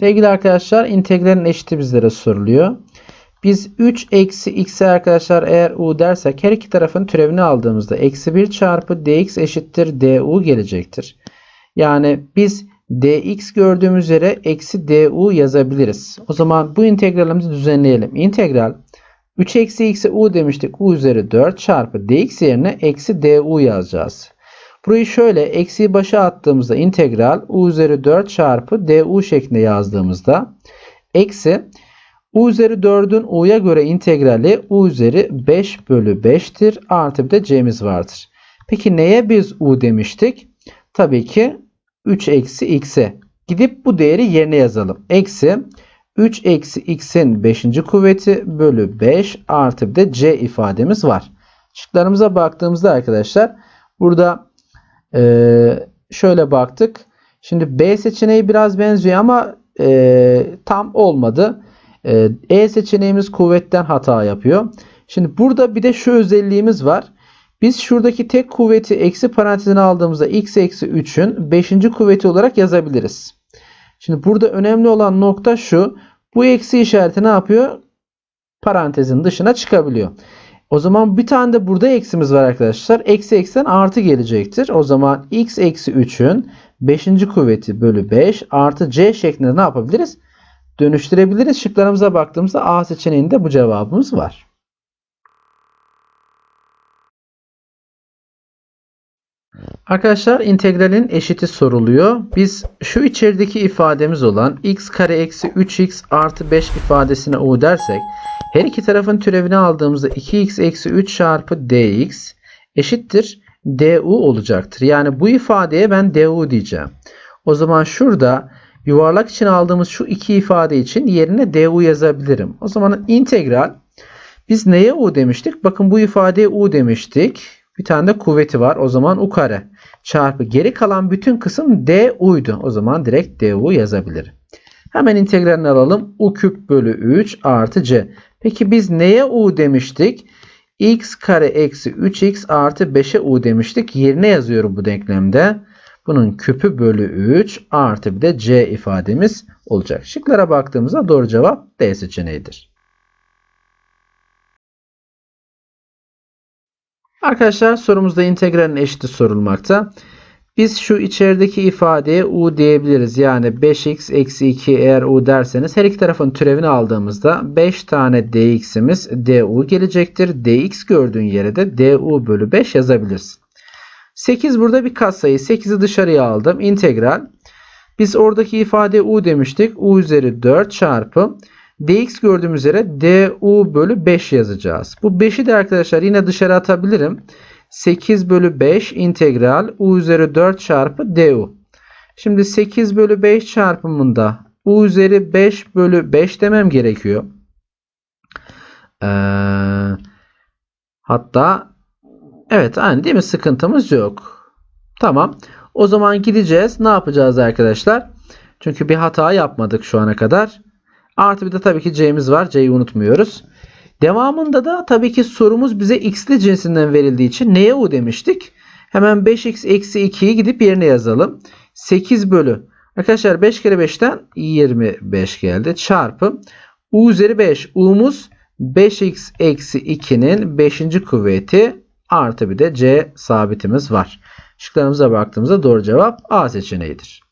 Sevgili arkadaşlar integralin eşiti bizlere soruluyor. Biz 3 eksi x'e arkadaşlar eğer u dersek her iki tarafın türevini aldığımızda eksi 1 çarpı dx eşittir du gelecektir. Yani biz dx gördüğümüz üzere eksi du yazabiliriz. O zaman bu integralimizi düzenleyelim. İntegral 3 eksi x'e u demiştik. u üzeri 4 çarpı dx yerine eksi du yazacağız. Burayı şöyle eksiği başa attığımızda integral u üzeri 4 çarpı du şeklinde yazdığımızda eksi u üzeri 4'ün u'ya göre integrali u üzeri 5 bölü 5'tir. Artı bir de c'miz vardır. Peki neye biz u demiştik? Tabii ki 3 eksi x'e. Gidip bu değeri yerine yazalım. Eksi 3 eksi x'in 5. kuvveti bölü 5 artı bir de c ifademiz var. Şıklarımıza baktığımızda arkadaşlar burada ee, şöyle baktık. Şimdi B seçeneği biraz benziyor ama e, tam olmadı. E, e seçeneğimiz kuvvetten hata yapıyor. Şimdi burada bir de şu özelliğimiz var. Biz şuradaki tek kuvveti eksi parantezine aldığımızda x eksi 3'ün 5. kuvveti olarak yazabiliriz. Şimdi burada önemli olan nokta şu. Bu eksi işareti ne yapıyor? Parantezin dışına çıkabiliyor. O zaman bir tane de burada eksimiz var arkadaşlar. Eksi eksen artı gelecektir. O zaman x eksi 3'ün 5. kuvveti bölü 5 artı c şeklinde ne yapabiliriz? Dönüştürebiliriz. Şıklarımıza baktığımızda A seçeneğinde bu cevabımız var. Arkadaşlar integralin eşiti soruluyor. Biz şu içerideki ifademiz olan x kare eksi 3x artı 5 ifadesine u dersek her iki tarafın türevini aldığımızda 2x eksi 3 çarpı dx eşittir du olacaktır. Yani bu ifadeye ben du diyeceğim. O zaman şurada yuvarlak için aldığımız şu iki ifade için yerine du yazabilirim. O zaman integral biz neye u demiştik? Bakın bu ifadeye u demiştik. Bir tane de kuvveti var. O zaman u kare çarpı geri kalan bütün kısım du'ydu. O zaman direkt du yazabilirim. Hemen integralini alalım. u küp bölü 3 artı c. Peki biz neye u demiştik? x kare eksi 3x artı 5'e u demiştik. Yerine yazıyorum bu denklemde. Bunun küpü bölü 3 artı bir de c ifademiz olacak. Şıklara baktığımızda doğru cevap D seçeneğidir. Arkadaşlar sorumuzda integralin eşiti sorulmakta. Biz şu içerideki ifadeye u diyebiliriz. Yani 5x eksi 2 eğer u derseniz her iki tarafın türevini aldığımızda 5 tane dx'imiz du gelecektir. dx gördüğün yere de du bölü 5 yazabilirsin. 8 burada bir katsayı. 8'i dışarıya aldım. İntegral. Biz oradaki ifade u demiştik. u üzeri 4 çarpı dx gördüğümüz üzere du bölü 5 yazacağız. Bu 5'i de arkadaşlar yine dışarı atabilirim. 8 bölü 5 integral u üzeri 4 çarpı du. Şimdi 8 bölü 5 çarpımında u üzeri 5 bölü 5 demem gerekiyor. Ee, hatta evet aynı değil mi? Sıkıntımız yok. Tamam. O zaman gideceğiz. Ne yapacağız arkadaşlar? Çünkü bir hata yapmadık şu ana kadar. Artı bir de tabii ki c'miz var. C'yi unutmuyoruz. Devamında da tabii ki sorumuz bize x'li cinsinden verildiği için neye u demiştik? Hemen 5x eksi 2'yi gidip yerine yazalım. 8 bölü. Arkadaşlar 5 kere 5'ten 25 geldi. Çarpı u üzeri 5. u'muz 5x eksi 2'nin 5. kuvveti artı bir de c sabitimiz var. Şıklarımıza baktığımızda doğru cevap A seçeneğidir.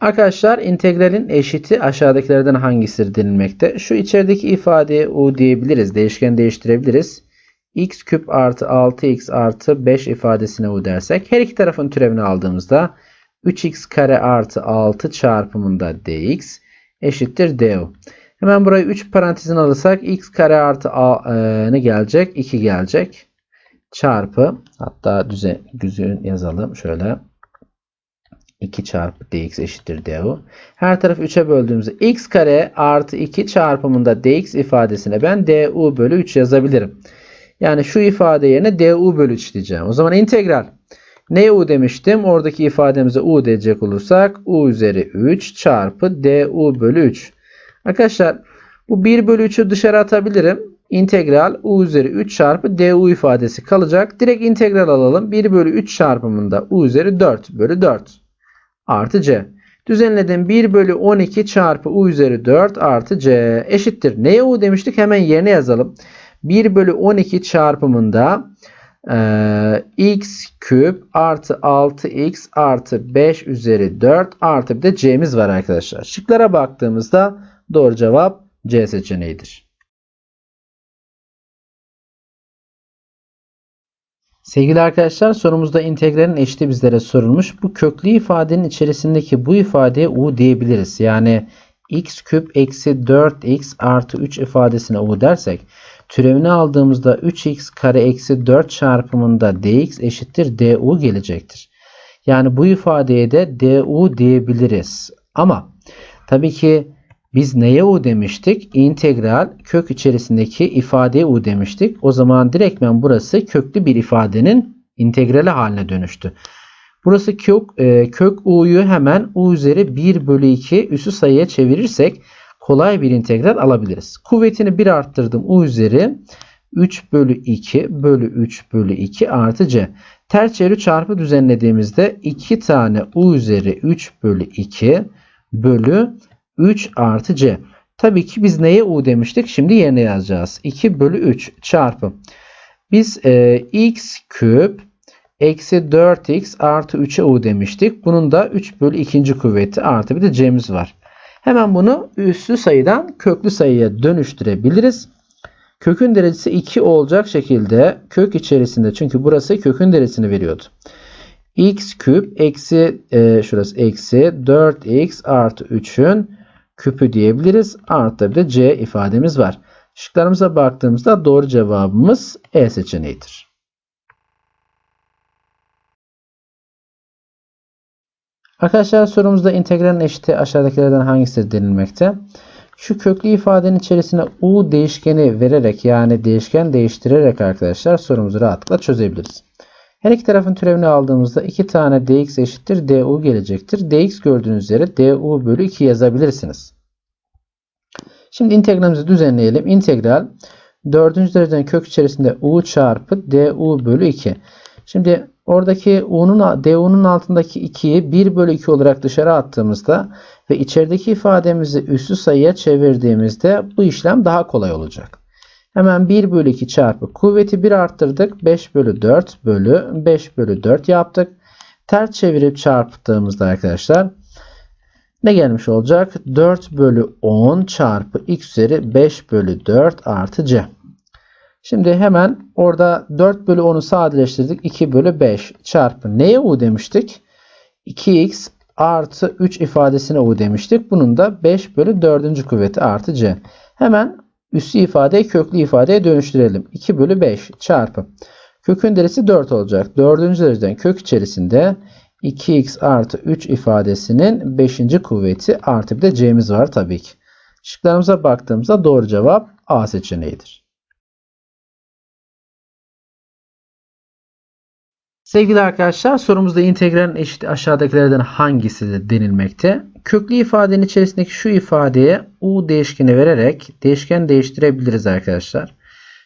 Arkadaşlar integralin eşiti aşağıdakilerden hangisidir denilmekte. Şu içerideki ifadeye u diyebiliriz. Değişken değiştirebiliriz. x küp artı 6x artı 5 ifadesine u dersek her iki tarafın türevini aldığımızda 3x kare artı 6 çarpımında dx eşittir du. Hemen burayı 3 parantezin alırsak x kare artı a, e, ne gelecek? 2 gelecek. Çarpı hatta düzen, düzgün yazalım şöyle. 2 çarpı dx eşittir du. Her tarafı 3'e böldüğümüzde x kare artı 2 çarpımında dx ifadesine ben du bölü 3 yazabilirim. Yani şu ifade yerine du bölü 3 diyeceğim. O zaman integral. Ne u demiştim? Oradaki ifademize u diyecek olursak u üzeri 3 çarpı du bölü 3. Arkadaşlar bu 1 bölü 3'ü dışarı atabilirim. integral u üzeri 3 çarpı du ifadesi kalacak. Direkt integral alalım. 1 bölü 3 çarpımında u üzeri 4 bölü 4 artı c. Düzenledim 1 bölü 12 çarpı u üzeri 4 artı c eşittir. Neye u demiştik? Hemen yerine yazalım. 1 bölü 12 çarpımında e, x küp artı 6x artı 5 üzeri 4 artı bir de c'miz var arkadaşlar. Şıklara baktığımızda doğru cevap c seçeneğidir. Sevgili arkadaşlar sorumuzda integralin eşiti bizlere sorulmuş. Bu köklü ifadenin içerisindeki bu ifadeye u diyebiliriz. Yani x küp eksi 4x artı 3 ifadesine u dersek türevini aldığımızda 3x kare eksi 4 çarpımında dx eşittir du gelecektir. Yani bu ifadeye de du diyebiliriz. Ama tabii ki biz neye u demiştik? İntegral kök içerisindeki ifadeye u demiştik. O zaman direktmen burası köklü bir ifadenin integrali haline dönüştü. Burası kök, e, kök u'yu hemen u üzeri 1 bölü 2 üssü sayıya çevirirsek kolay bir integral alabiliriz. Kuvvetini 1 arttırdım u üzeri 3 bölü 2 bölü 3 bölü 2 artı c. Ters çeviri çarpı düzenlediğimizde 2 tane u üzeri 3 bölü 2 bölü 3 artı c. Tabii ki biz neye u demiştik? Şimdi yerine yazacağız. 2 bölü 3 çarpı. Biz e, x küp eksi 4x artı 3'e u demiştik. Bunun da 3 bölü 2. kuvveti artı bir de c'miz var. Hemen bunu üslü sayıdan köklü sayıya dönüştürebiliriz. Kökün derecesi 2 olacak şekilde kök içerisinde çünkü burası kökün derecesini veriyordu. x küp eksi e, şurası eksi 4x artı 3'ün küpü diyebiliriz. Artı bir de c ifademiz var. Şıklarımıza baktığımızda doğru cevabımız E seçeneğidir. Arkadaşlar sorumuzda integralin eşiti aşağıdakilerden hangisi denilmekte? Şu köklü ifadenin içerisine u değişkeni vererek yani değişken değiştirerek arkadaşlar sorumuzu rahatlıkla çözebiliriz. Her iki tarafın türevini aldığımızda 2 tane dx eşittir du gelecektir. dx gördüğünüz üzere du bölü 2 yazabilirsiniz. Şimdi integralimizi düzenleyelim. İntegral 4. dereceden kök içerisinde u çarpı du bölü 2. Şimdi oradaki u'nun du'nun altındaki 2'yi 1 bölü 2 olarak dışarı attığımızda ve içerideki ifademizi üssü sayıya çevirdiğimizde bu işlem daha kolay olacak. Hemen 1 bölü 2 çarpı kuvveti 1 arttırdık. 5 bölü 4 bölü 5 bölü 4 yaptık. Ters çevirip çarptığımızda arkadaşlar ne gelmiş olacak? 4 bölü 10 çarpı x üzeri 5 bölü 4 artı c. Şimdi hemen orada 4 bölü 10'u sadeleştirdik. 2 bölü 5 çarpı neye u demiştik? 2x artı 3 ifadesine u demiştik. Bunun da 5 bölü 4. kuvveti artı c. Hemen üssü ifadeyi köklü ifadeye dönüştürelim. 2 bölü 5 çarpı. Kökün deresi 4 olacak. 4. dereceden kök içerisinde 2x artı 3 ifadesinin 5. kuvveti artı bir de c'miz var tabii ki. Şıklarımıza baktığımızda doğru cevap A seçeneğidir. Sevgili arkadaşlar sorumuzda integralin eşiti aşağıdakilerden hangisi de denilmekte? Köklü ifadenin içerisindeki şu ifadeye u değişkeni vererek değişken değiştirebiliriz arkadaşlar.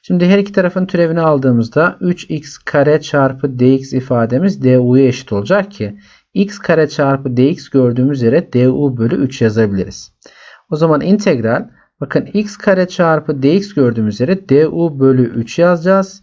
Şimdi her iki tarafın türevini aldığımızda 3x kare çarpı dx ifademiz du'ya eşit olacak ki x kare çarpı dx gördüğümüz yere du bölü 3 yazabiliriz. O zaman integral bakın x kare çarpı dx gördüğümüz yere du bölü 3 yazacağız.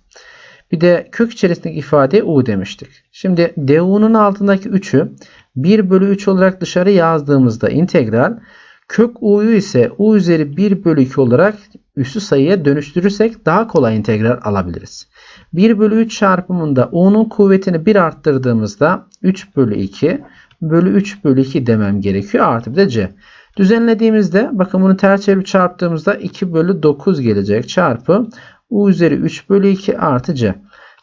Bir de kök içerisindeki ifade u demiştik. Şimdi du'nun altındaki 3'ü 1 bölü 3 olarak dışarı yazdığımızda integral kök u'yu ise u üzeri 1 bölü 2 olarak üssü sayıya dönüştürürsek daha kolay integral alabiliriz. 1 bölü 3 çarpımında u'nun kuvvetini 1 arttırdığımızda 3 bölü 2 bölü 3 bölü 2 demem gerekiyor. Artı bir de c. Düzenlediğimizde bakın bunu ters çevirip çarptığımızda 2 bölü 9 gelecek çarpı u üzeri 3 bölü 2 artı c.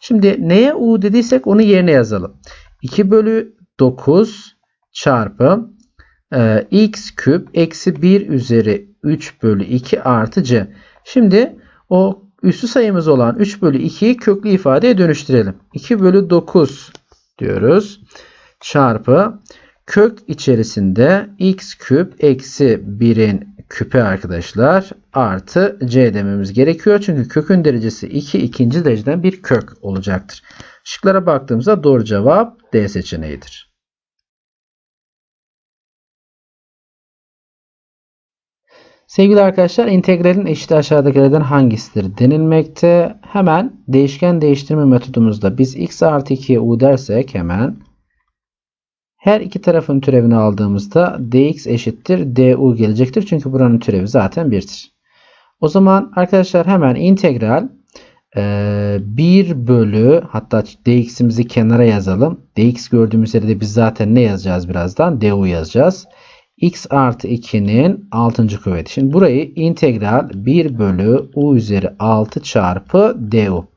Şimdi neye u dediysek onu yerine yazalım. 2 bölü 9 çarpı e, x küp eksi 1 üzeri 3 bölü 2 artı c. Şimdi o üssü sayımız olan 3 bölü 2'yi köklü ifadeye dönüştürelim. 2 bölü 9 diyoruz. Çarpı kök içerisinde x küp eksi 1'in küpe arkadaşlar artı c dememiz gerekiyor. Çünkü kökün derecesi 2 ikinci dereceden bir kök olacaktır. Şıklara baktığımızda doğru cevap D seçeneğidir. Sevgili arkadaşlar integralin eşiti aşağıdakilerden hangisidir denilmekte. Hemen değişken değiştirme metodumuzda biz x artı 2'ye u dersek hemen her iki tarafın türevini aldığımızda dx eşittir du gelecektir. Çünkü buranın türevi zaten 1'tir. O zaman arkadaşlar hemen integral 1 bölü hatta dx'imizi kenara yazalım. dx gördüğümüz yerde biz zaten ne yazacağız birazdan? du yazacağız x artı 2'nin 6. kuvveti. Şimdi burayı integral 1 bölü u üzeri 6 çarpı du.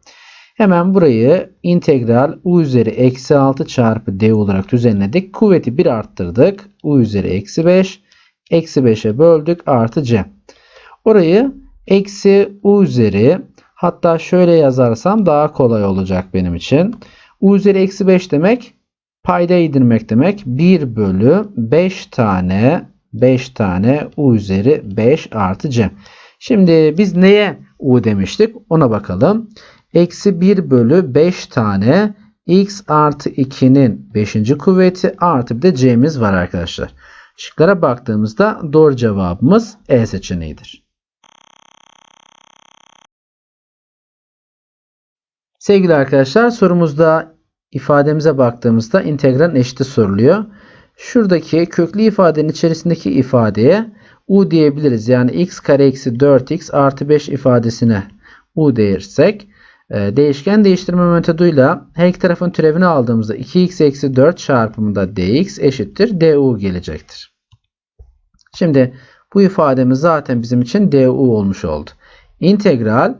Hemen burayı integral u üzeri eksi 6 çarpı d olarak düzenledik. Kuvveti 1 arttırdık. u üzeri eksi 5. Eksi 5'e böldük artı c. Orayı eksi u üzeri hatta şöyle yazarsam daha kolay olacak benim için. u üzeri eksi 5 demek payda indirmek demek. 1 bölü 5 tane 5 tane u üzeri 5 artı c. Şimdi biz neye u demiştik ona bakalım. Eksi 1 bölü 5 tane x artı 2'nin 5. kuvveti artı bir de c'miz var arkadaşlar. Şıklara baktığımızda doğru cevabımız E seçeneğidir. Sevgili arkadaşlar sorumuzda ifademize baktığımızda integralin eşiti soruluyor. Şuradaki köklü ifadenin içerisindeki ifadeye u diyebiliriz. Yani x kare eksi 4x artı 5 ifadesine u dersek e, değişken değiştirme metoduyla her iki tarafın türevini aldığımızda 2x eksi 4 çarpımında dx eşittir du gelecektir. Şimdi bu ifademiz zaten bizim için du olmuş oldu. İntegral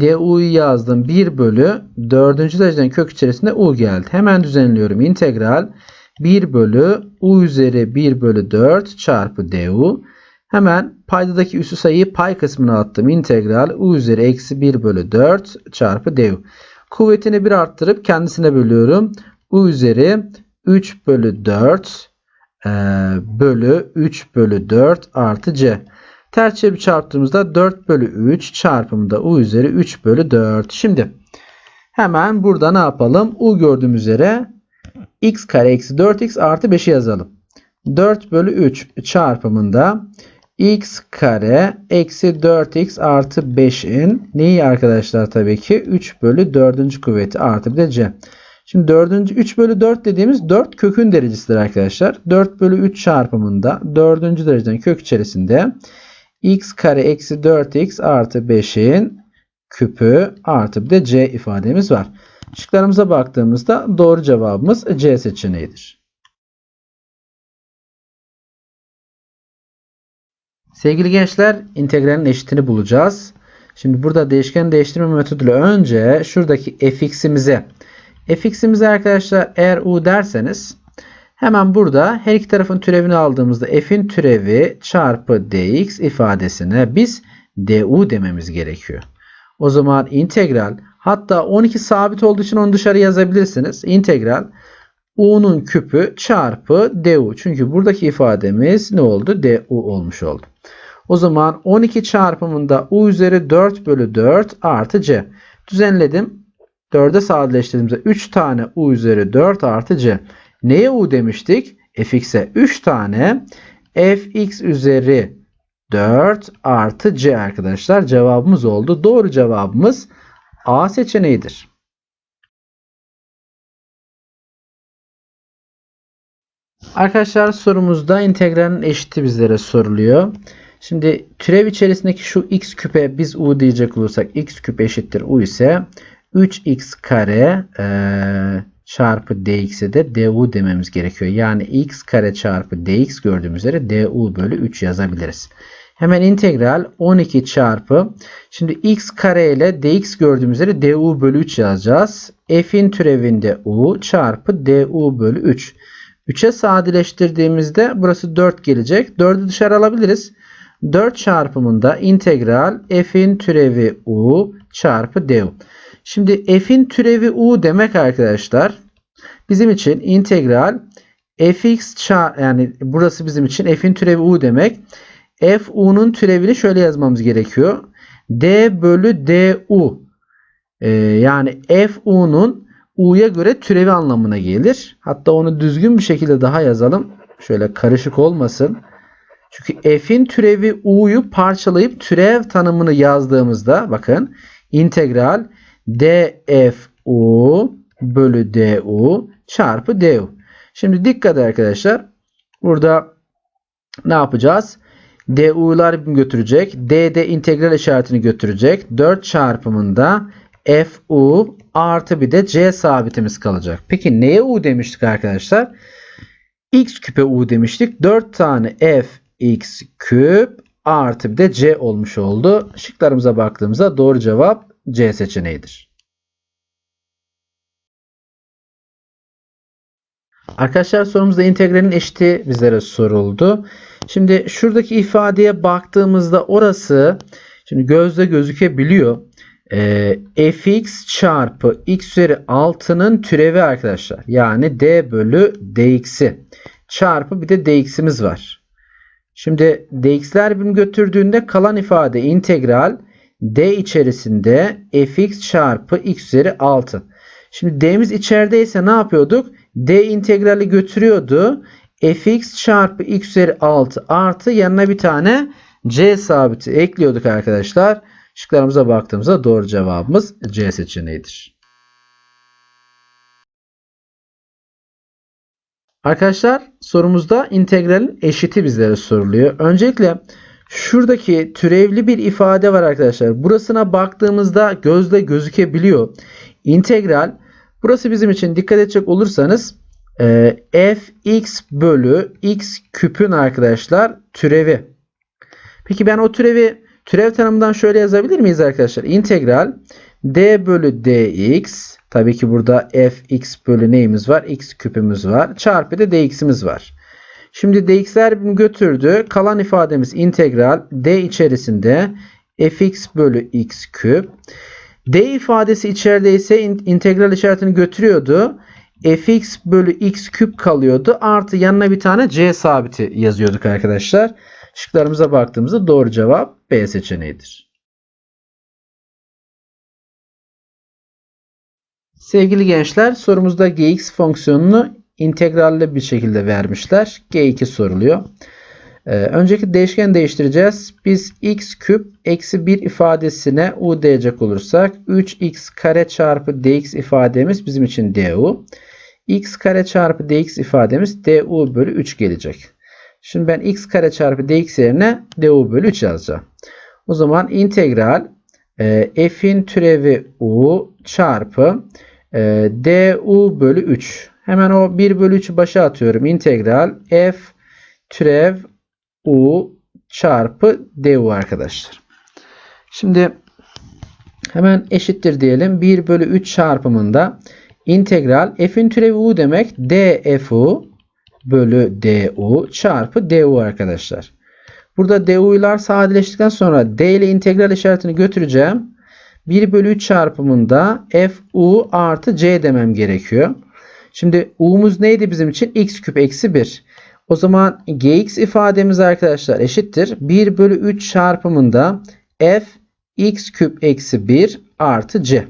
du'yu yazdım. 1 bölü 4. dereceden kök içerisinde u geldi. Hemen düzenliyorum. İntegral 1 bölü u üzeri 1 bölü 4 çarpı du. Hemen paydadaki üssü sayıyı pay kısmına attım. İntegral u üzeri eksi 1 bölü 4 çarpı du. Kuvvetini bir arttırıp kendisine bölüyorum. u üzeri 3 bölü 4 e, bölü 3 bölü 4 artı c. Ters çevirip çarptığımızda 4 bölü 3 çarpımda u üzeri 3 bölü 4. Şimdi hemen burada ne yapalım? u gördüğümüz üzere x kare eksi 4x artı 5'i yazalım. 4 bölü 3 çarpımında x kare eksi 4x artı 5'in neyi arkadaşlar tabii ki 3 bölü 4. kuvveti artı bir de c. Şimdi 4. 3 bölü 4 dediğimiz 4 kökün derecesidir arkadaşlar. 4 bölü 3 çarpımında 4. dereceden kök içerisinde x kare eksi 4x artı 5'in küpü artı bir de c ifademiz var. Şıklarımıza baktığımızda doğru cevabımız C seçeneğidir. Sevgili gençler integralin eşitini bulacağız. Şimdi burada değişken değiştirme metoduyla önce şuradaki fx'imize fx'imize arkadaşlar eğer u derseniz hemen burada her iki tarafın türevini aldığımızda f'in türevi çarpı dx ifadesine biz du dememiz gerekiyor. O zaman integral hatta 12 sabit olduğu için onu dışarı yazabilirsiniz. İntegral u'nun küpü çarpı du. Çünkü buradaki ifademiz ne oldu? du olmuş oldu. O zaman 12 çarpımında u üzeri 4 bölü 4 artı c. Düzenledim. 4'e sadeleştirdiğimizde 3 tane u üzeri 4 artı c. Neye u demiştik? fx'e 3 tane fx üzeri 4 artı c arkadaşlar cevabımız oldu. Doğru cevabımız A seçeneğidir. Arkadaşlar sorumuzda integralin eşiti bizlere soruluyor. Şimdi türev içerisindeki şu x küpe biz u diyecek olursak x küp eşittir u ise 3x kare e, çarpı dx'e de du dememiz gerekiyor. Yani x kare çarpı dx gördüğümüz üzere du bölü 3 yazabiliriz. Hemen integral 12 çarpı şimdi x kare ile dx gördüğümüz üzere du bölü 3 yazacağız. f'in türevinde u çarpı du bölü 3. 3'e sadeleştirdiğimizde burası 4 gelecek. 4'ü dışarı alabiliriz. 4 çarpımında integral f'in türevi u çarpı du. Şimdi f'in türevi u demek arkadaşlar bizim için integral fx çarpı yani burası bizim için f'in türevi u demek. FU'nun türevini şöyle yazmamız gerekiyor. D bölü DU. Ee, yani FU'nun U'ya göre türevi anlamına gelir. Hatta onu düzgün bir şekilde daha yazalım. Şöyle karışık olmasın. Çünkü f'in türevi u'yu parçalayıp türev tanımını yazdığımızda bakın integral dfu bölü du çarpı du. Şimdi dikkat arkadaşlar. Burada ne yapacağız? du'lar götürecek. d de integral işaretini götürecek. 4 çarpımında fu artı bir de c sabitimiz kalacak. Peki neye u demiştik arkadaşlar? x küpe u demiştik. 4 tane f x küp artı bir de c olmuş oldu. Şıklarımıza baktığımızda doğru cevap c seçeneğidir. Arkadaşlar sorumuzda integralin eşiti bizlere soruldu. Şimdi şuradaki ifadeye baktığımızda orası şimdi gözle gözükebiliyor. Ee, fx çarpı x üzeri 6'nın türevi arkadaşlar. Yani d bölü dx'i çarpı bir de dx'imiz var. Şimdi dx'ler birbirini götürdüğünde kalan ifade integral d içerisinde fx çarpı x üzeri 6. Şimdi d'miz içerideyse ne yapıyorduk? d integrali götürüyordu. fx çarpı x üzeri 6 artı yanına bir tane c sabiti ekliyorduk arkadaşlar. Şıklarımıza baktığımızda doğru cevabımız C seçeneğidir. Arkadaşlar sorumuzda integralin eşiti bizlere soruluyor. Öncelikle şuradaki türevli bir ifade var arkadaşlar. Burasına baktığımızda gözle gözükebiliyor. İntegral burası bizim için dikkat edecek olursanız e, fx bölü x küpün arkadaşlar türevi. Peki ben o türevi türev tanımından şöyle yazabilir miyiz arkadaşlar? İntegral d bölü dx tabii ki burada fx bölü neyimiz var? x küpümüz var. Çarpı da dx'imiz var. Şimdi dx'ler götürdü. Kalan ifademiz integral d içerisinde fx bölü x küp. d ifadesi içerideyse integral işaretini götürüyordu. fx bölü x küp kalıyordu. Artı yanına bir tane c sabiti yazıyorduk arkadaşlar. Şıklarımıza baktığımızda doğru cevap B seçeneğidir. Sevgili gençler sorumuzda gx fonksiyonunu integralle bir şekilde vermişler. G2 soruluyor. Ee, önceki değişken değiştireceğiz. Biz x küp eksi 1 ifadesine u diyecek olursak 3x kare çarpı dx ifademiz bizim için du. x kare çarpı dx ifademiz du bölü 3 gelecek. Şimdi ben x kare çarpı dx yerine du bölü 3 yazacağım. O zaman integral e, f'in türevi u çarpı e, du bölü 3. Hemen o 1 bölü 3'ü başa atıyorum. İntegral f türev u çarpı du arkadaşlar. Şimdi hemen eşittir diyelim. 1 bölü 3 çarpımında integral f'in türevi u demek dfu bölü du çarpı du arkadaşlar. Burada du'lar sadeleştikten sonra d ile integral işaretini götüreceğim. 1 bölü 3 çarpımında fu artı c demem gerekiyor. Şimdi u'muz neydi bizim için? x küp eksi 1. O zaman gx ifademiz arkadaşlar eşittir. 1 bölü 3 çarpımında f x küp eksi 1 artı c.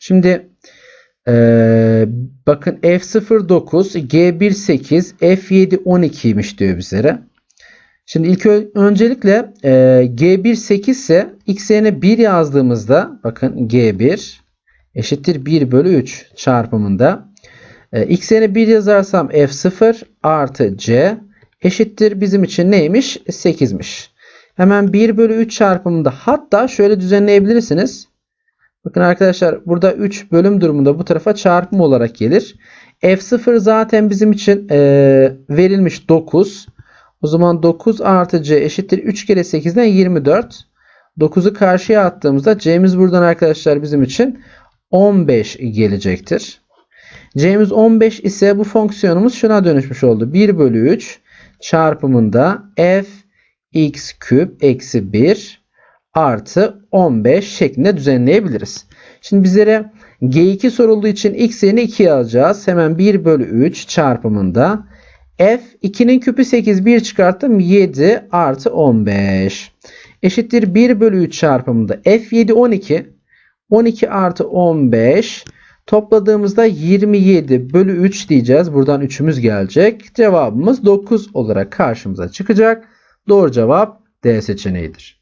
Şimdi ee, bakın F0 9, G1 8, F7 12'ymiş diyor bizlere. Şimdi ilk öncelikle e, G1 8 ise x yerine 1 yazdığımızda bakın G1 eşittir 1 bölü 3 çarpımında e, x yerine 1 yazarsam F0 artı C eşittir bizim için neymiş? 8'miş. Hemen 1 bölü 3 çarpımında hatta şöyle düzenleyebilirsiniz. Bakın arkadaşlar burada 3 bölüm durumunda bu tarafa çarpım olarak gelir. F0 zaten bizim için e, verilmiş 9. O zaman 9 artı C eşittir 3 kere 8'den 24. 9'u karşıya attığımızda C'miz buradan arkadaşlar bizim için 15 gelecektir. C'miz 15 ise bu fonksiyonumuz şuna dönüşmüş oldu. 1 bölü 3 çarpımında f x küp eksi 1 artı 15 şeklinde düzenleyebiliriz. Şimdi bizlere G2 sorulduğu için x yerine 2 yazacağız. Hemen 1 bölü 3 çarpımında F 2'nin küpü 8 1 çıkarttım 7 artı 15 eşittir 1 bölü 3 çarpımında F 7 12 12 artı 15 topladığımızda 27 bölü 3 diyeceğiz. Buradan 3'ümüz gelecek. Cevabımız 9 olarak karşımıza çıkacak. Doğru cevap D seçeneğidir.